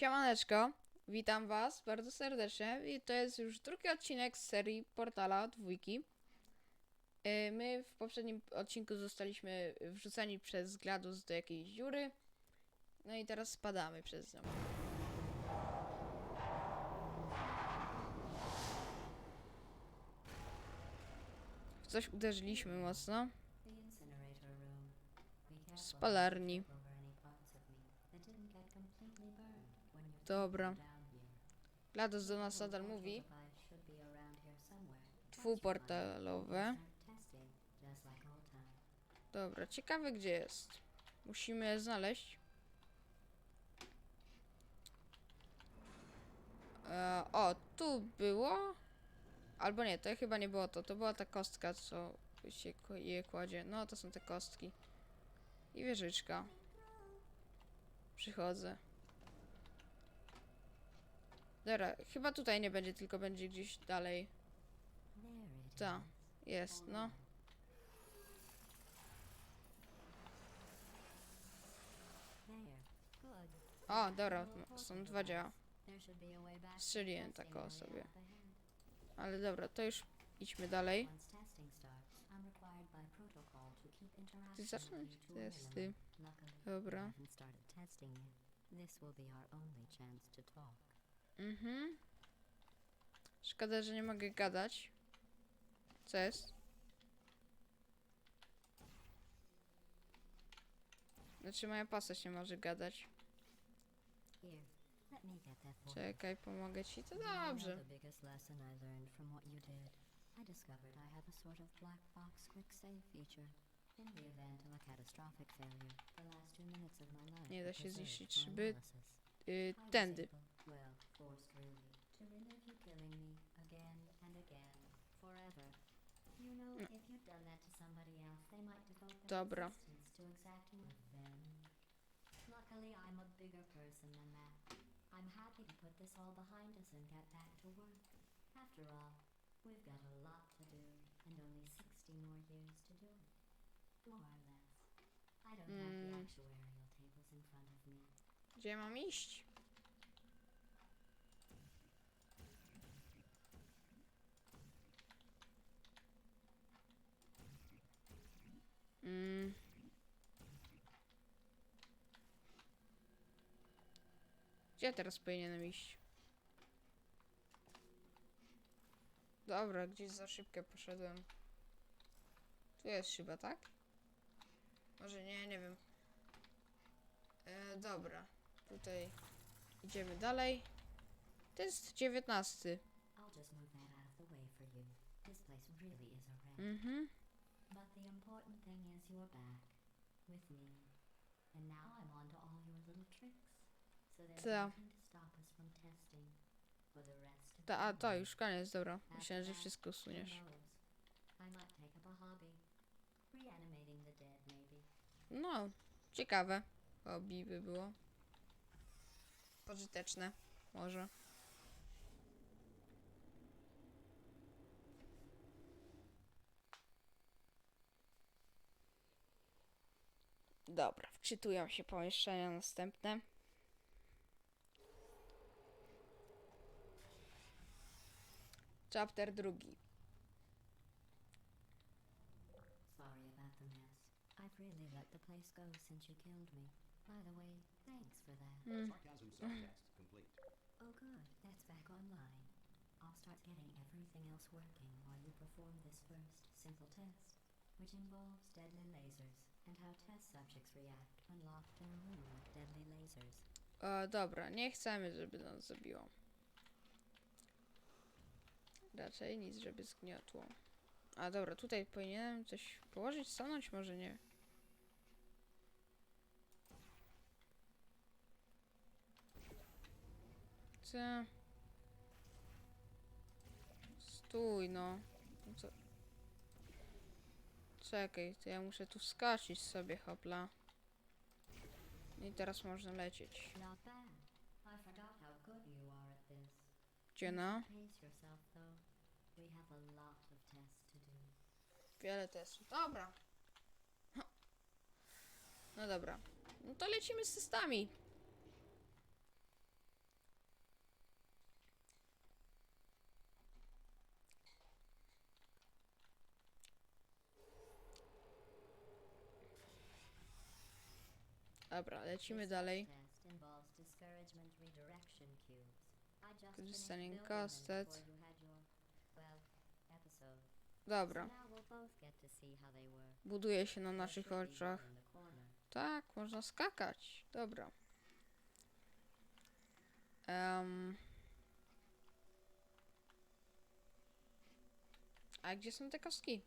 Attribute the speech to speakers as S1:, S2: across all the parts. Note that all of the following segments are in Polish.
S1: Siemaneczko, witam was bardzo serdecznie i to jest już drugi odcinek z serii Portala Dwójki. Y, My w poprzednim odcinku zostaliśmy wrzuceni przez GLaDOS do jakiejś dziury, no i teraz spadamy przez nią. W coś uderzyliśmy mocno. Spalarni.
S2: not to trip over any parts of me that didn't get completely burned when you
S1: Dobra. GLaDOS do nas nadal mówi. Dwuportalowe. Dobra, ciekawe gdzie jest. Musimy znaleźć. E, o, tu było. Albo nie, to chyba nie było to. To była ta kostka, co się je kładzie. No, to są te kostki. I wieżyczka. Przychodzę. Dobra, chyba tutaj nie będzie, tylko będzie gdzieś dalej. Ta, jest, no. O, dobra, są dwa działa. Strzeliłem tak
S2: area
S1: sobie. Ale dobra, to już idźmy dalej. Ty
S2: a
S1: testy. Dobra.
S2: This will be our only chance to talk.
S1: Mhm. Szkoda, że nie mogę gadać. Co jest? Znaczy moja postać nie może gadać. Czekaj, pomogę ci. To dobrze.
S2: I discovered I have a sort of black box quick save feature. In the event of a catastrophic failure, the last two minutes of my life
S1: Nie da się zniszczyć szyby.
S2: Analysis.
S1: Y,
S2: I was
S1: tędy.
S2: able, well, forced really, to relive you killing me again and again, forever. You know,
S1: No.
S2: if you'd done that to somebody else, they might devote their
S1: Dobra.
S2: existence to exacting revenge. Luckily, I'm a bigger person than that. I'm happy to put this all behind us and get back to work. After all, we've got a lot to do and only 60 more years to do it. More or less. I don't have the
S1: Mm.
S2: actuarial tables in front of me.
S1: Gdzie mam iść? Mm. Gdzie teraz powinienem iść? Dobra, gdzieś za szybko poszedłem. Tu jest szyba, tak? Może nie, nie wiem. E, dobra. Tutaj idziemy dalej. To jest 19.
S2: I'll just move that out of the way for you. This place really is a wreck.
S1: Mhm.
S2: But the important thing is you're back with me. And now I'm on to all your little tricks. So there's
S1: Ta.
S2: nothing to stop us from testing for the rest of
S1: Ta,
S2: the
S1: a to już koniec, dobra. Myślałem, że wszystko usuniesz. No, ciekawe. Hobby by było. Pożyteczne. Może. Dobra, wczytują się pomieszczenia następne. Chapter drugi.
S2: Sorry about the mess. I've really let the place go since you killed me. By the way, thanks for that.
S1: Mm.
S3: Sarcasm subtext complete.
S2: Oh, good. That's back online. I'll start getting everything else working while you perform this first simple test, which involves deadly lasers and how test subjects react when locked in a room with deadly lasers.
S1: E, dobra, nie chcemy, żeby nas zabiło. Raczej nic, żeby zgniotło. A dobra, tutaj powinienem coś położyć, stanąć, może nie. Co? Stój, no. No co? Czekaj, to ja muszę tu wskoczyć sobie, hopla. I teraz można lecieć. Gdzie no?
S2: Pace yourself, though. We have a lot of tests to do.
S1: Wiele testów. Dobra. No dobra. No to lecimy z testami. Dobra, lecimy
S2: This
S1: dalej.
S2: test involves discouragement redirection cubes. I just
S1: Korzystanie
S2: finished building them
S1: kostet.
S2: before you had your, well, episode.
S1: Dobra,
S2: So now we'll both get to see how they were.
S1: buduje się na naszych oczach. Tak, można skakać. Dobra. Em. A gdzie są te kostki?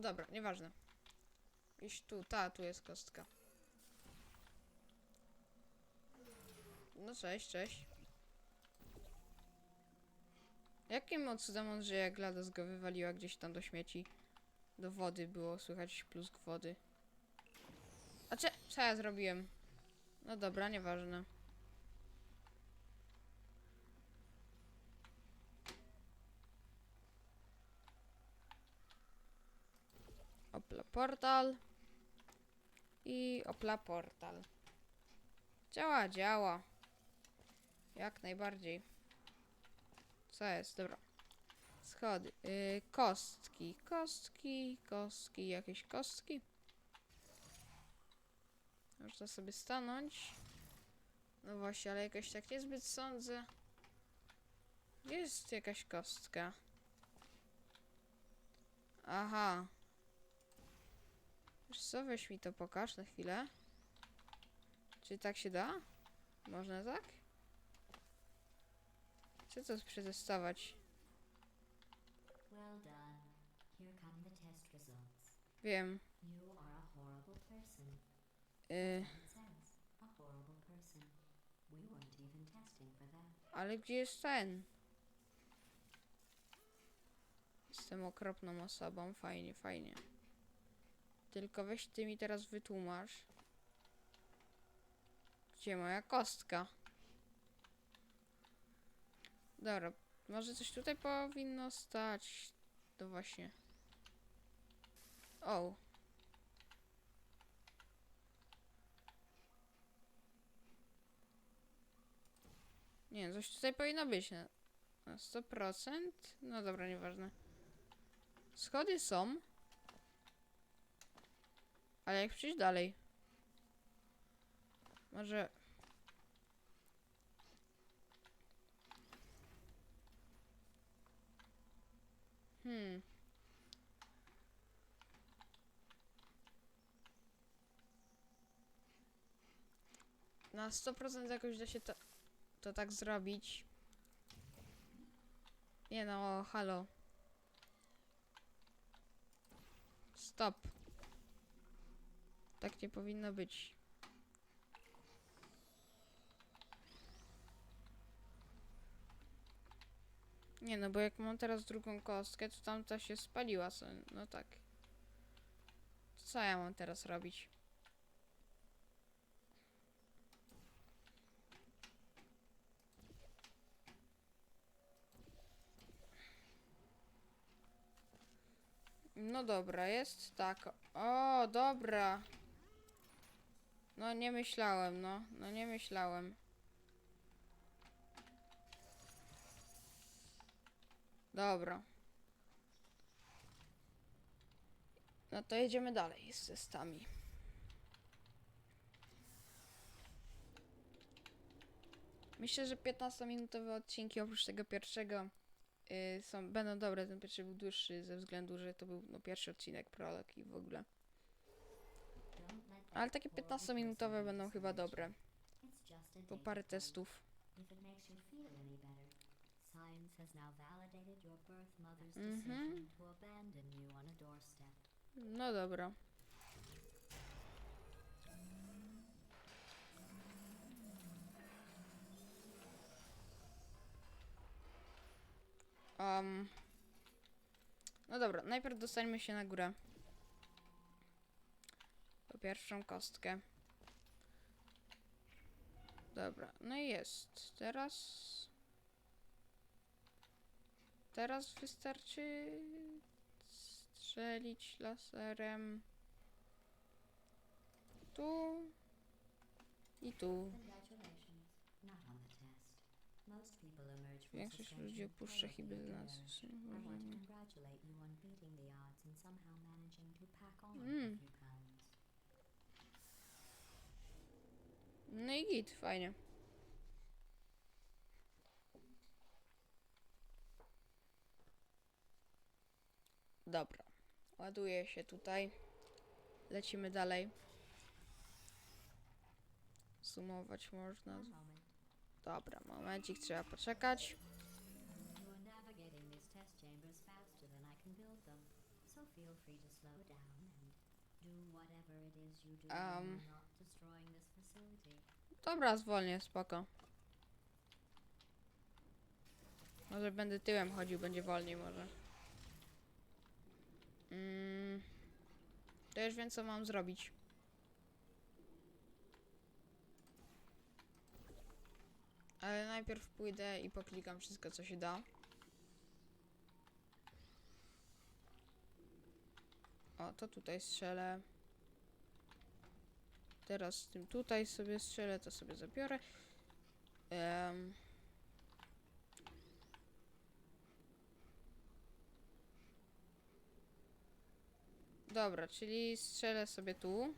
S1: No dobra, nieważne. Iść tu, ta, tu jest kostka. No cześć, cześć. Jakim od cudem że jak GLaDOS go wywaliła gdzieś tam do śmieci? Do wody było słychać plusk wody. A cze, co ja zrobiłem? No dobra, nieważne. Opla portal. I opla portal. Działa, działa. Jak najbardziej. Co jest? Dobra. Schody. Yy, kostki. Kostki, kostki, jakieś kostki. Można sobie stanąć. No właśnie, ale jakoś tak niezbyt sądzę. Jest jakaś kostka? Aha. Wiesz co, weź mi to pokaż na chwilę. Czy tak się da? Można tak? Chcę to przetestować. Wiem.
S2: For that.
S1: ale gdzie jest ten? Jestem okropną osobą. Fajnie, fajnie. Tylko weź ty mi teraz wytłumacz. Gdzie moja kostka? Dobra, może coś tutaj powinno stać. To właśnie. O. Nie, coś tutaj powinno być na, na 100%. No dobra, nieważne. Schody są. Ale jak przyjść dalej? Może... Hmm. Na 100% jakoś da się to, to tak zrobić. Nie no, halo. Stop. Tak nie powinno być. Nie no, bo jak mam teraz drugą kostkę, to tamta się spaliła. co- No tak. Co ja mam teraz robić? No dobra, jest tak. O, dobra. No nie myślałem, no. No nie myślałem. Dobra. No to jedziemy dalej z testami. Myślę, że 15-minutowe odcinki oprócz tego pierwszego y, są, będą dobre. Ten pierwszy był dłuższy ze względu, że to był no, pierwszy odcinek, prolog i w ogóle. Ale takie
S2: horrible
S1: 15-minutowe
S2: person
S1: będą chyba dobre. Po parę testów. Mhm. No dobra. Um. No dobra, najpierw dostańmy się na górę. Pierwszą kostkę. Dobra, no i jest. Teraz... Teraz wystarczy strzelić laserem. Tu i tu.
S2: Congratulations. Not on the test.
S1: No i git, fajnie. Dobra. Ładuje się tutaj. Lecimy dalej. Sumować można. Dobra, momencik, trzeba poczekać. Um. Dobra, zwolnię, spoko. Może będę tyłem chodził, będzie wolniej może. Mm, to już wiem, co mam zrobić. Ale najpierw pójdę i poklikam wszystko, co się da. O, to tutaj strzelę. Teraz tym tutaj sobie strzelę, to sobie zabiorę. Em. Dobra, czyli strzelę sobie tu.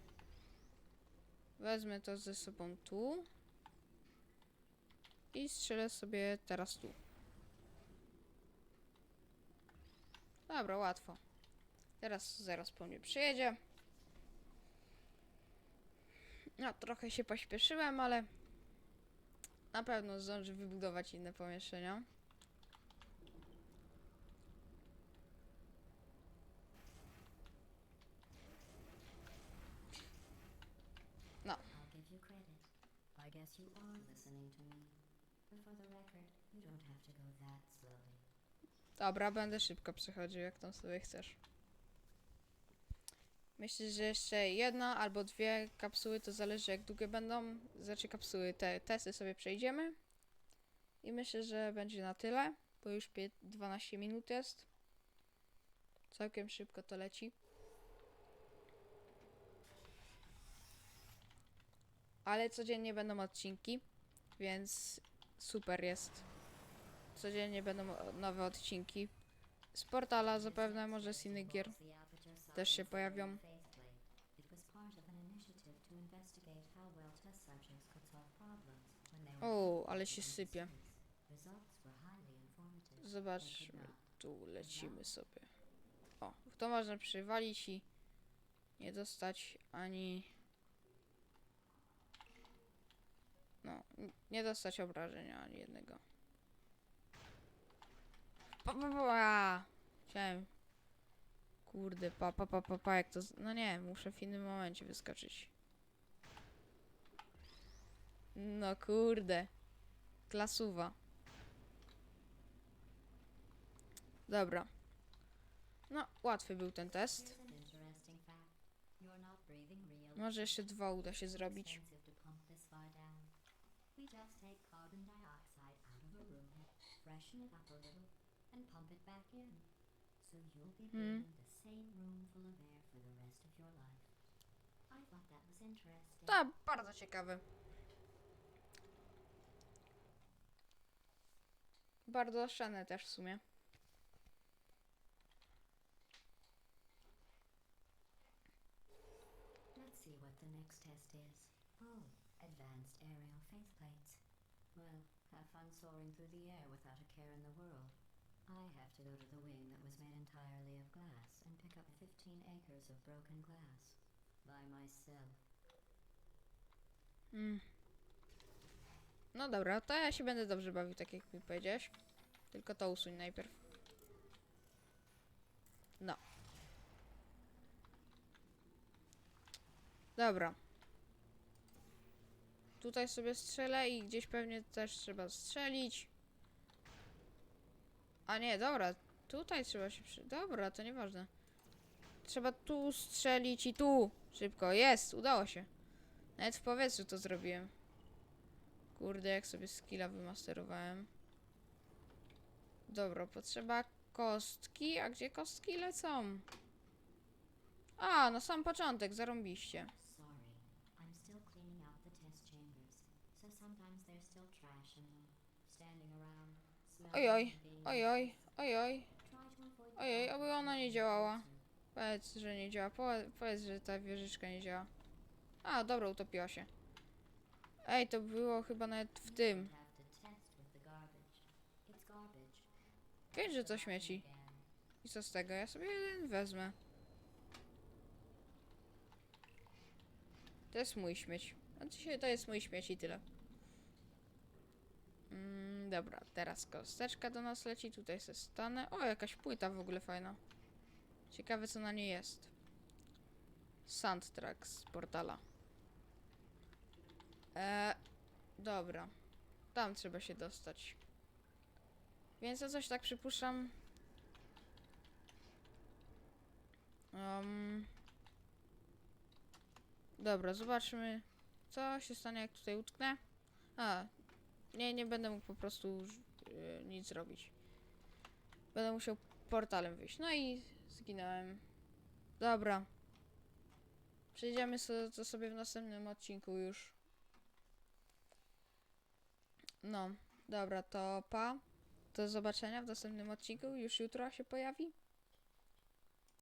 S1: Wezmę to ze sobą tu. I strzelę sobie teraz tu. Dobra, łatwo. Teraz zaraz po mnie przyjedzie. No, trochę się pośpieszyłem, ale na pewno zdąży wybudować inne pomieszczenia.
S2: I'll give you credit. I guess you are listening to me. But for the record, you don't have to go that slowly.
S1: Dobra, będę szybko przechodził, jak tam sobie chcesz. Myślę, że jeszcze jedna albo dwie kapsuły, to zależy jak długie będą. Znaczy kapsuły, te testy sobie przejdziemy. I myślę, że będzie na tyle, bo już pie- 12 minut jest. Całkiem szybko to leci. Ale codziennie będą odcinki, więc super jest. Codziennie będą nowe odcinki. Z portala zapewne, może z innych gier. Też się pojawią. O, ale się sypie. Zobaczmy, tu lecimy sobie. O, w to można przywalić i nie dostać ani... No, nie dostać obrażenia ani jednego. Pa, pa, pa. Chciałem. Kurde, pa, pa, pa, pa, pa, jak to... No nie, muszę w innym momencie wyskoczyć. No kurde. Klasuwa. Dobra. No, łatwy był ten test. Może jeszcze dwa uda się zrobić.
S2: We
S1: Tak, bardzo ciekawe. Bardzo oszczędne też w sumie.
S2: Let's see what the next test is. Oh, advanced aerial faceplates. Well, have fun soaring through the air without a care in the world. I have to go to the wing that was made entirely of glass and pick up 15 acres of broken glass. By myself.
S1: Mm. No dobra, to ja się będę dobrze bawił, tak jak mi powiedziałeś. Tylko to usuń najpierw. No. Dobra. Tutaj sobie strzelę i gdzieś pewnie też trzeba strzelić. A nie, dobra. Tutaj trzeba się przy... Dobra, to nieważne. Trzeba tu strzelić i tu. Szybko, jest, udało się. Nawet w powietrzu to zrobiłem. Kurde, jak sobie skilla wymasterowałem. Dobra, potrzeba kostki. A gdzie kostki lecą? A, na sam początek, zarąbiście. Ojoj, ojoj, ojoj, ojej, oby ona nie działała. Powiedz, że nie działa. Powie- Powiedz, że ta wieżyczka nie działa. A, dobra, utopiła się. Ej, to było chyba nawet w tym. Wiesz, że to śmieci. I co z tego? Ja sobie jeden wezmę. To jest mój śmieć. A dzisiaj to jest mój śmieć i tyle. Mm, dobra, teraz kosteczka do nas leci. Tutaj se stanę. O, jakaś płyta w ogóle fajna. Ciekawe, co na niej jest. Soundtrack z portala. E, dobra. Tam trzeba się dostać. Więc ja coś tak przypuszczam, Um, dobra, zobaczmy, co się stanie, jak tutaj utknę. A, nie, nie będę mógł po prostu yy, nic zrobić. Będę musiał portalem wyjść. No i zginąłem. Dobra. Przejdziemy to sobie w następnym odcinku już. No, dobra, to pa. Do zobaczenia w następnym odcinku. Już jutro się pojawi.